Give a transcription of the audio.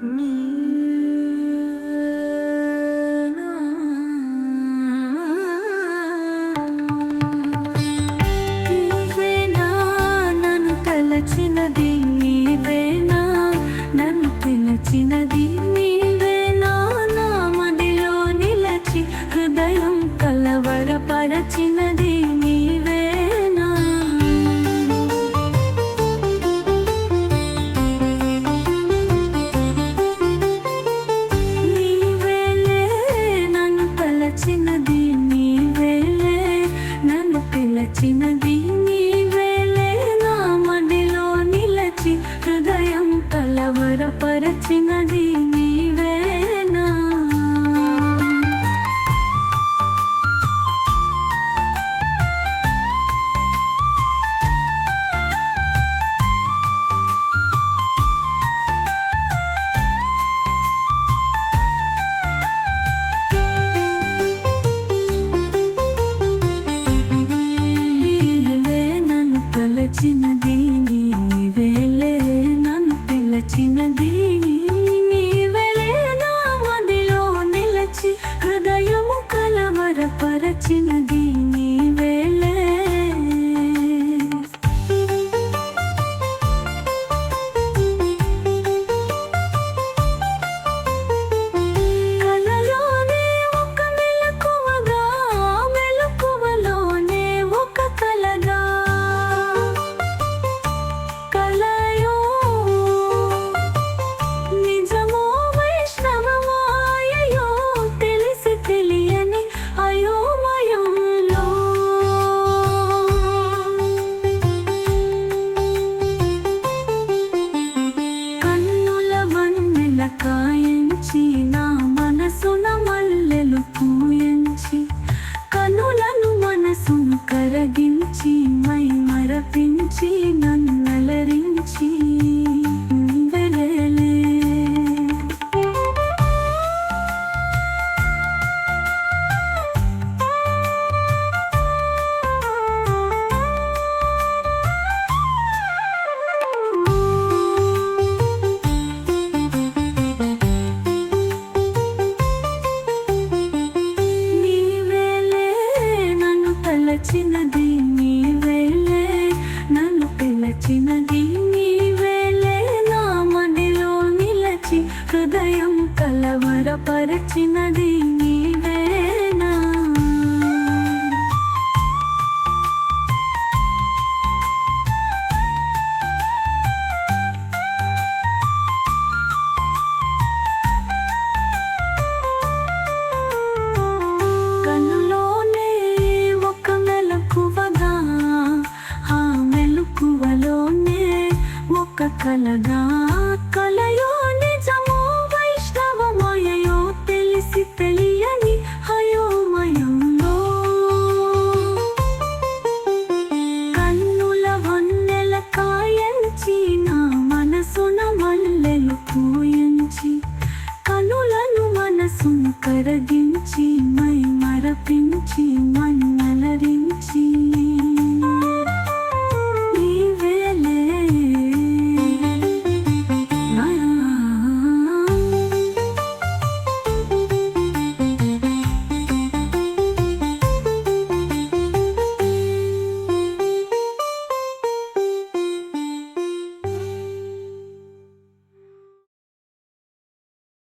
你。స్థిరపరచినది చేసినది నీవెలే నా మదిలో నిలచి హృదయము కలవరపరచిన మనసుం కరగించి మై మరపించి నన్నలరించి. పిలచినది నీ వేలే నన్ను పిలచినది నీ వేలే. నా మనలో నిలచి హృదయం కలవరపరచినది కలగా కలయో నిజమో వైష్ణవమయయో తెలిసి తెలియని హయోమయంలో. కన్నుల వన్నెల కాయంచి నా మనసున వల్లెలు పూయించి కనులను మనసును కరగించి మై మరపించి మై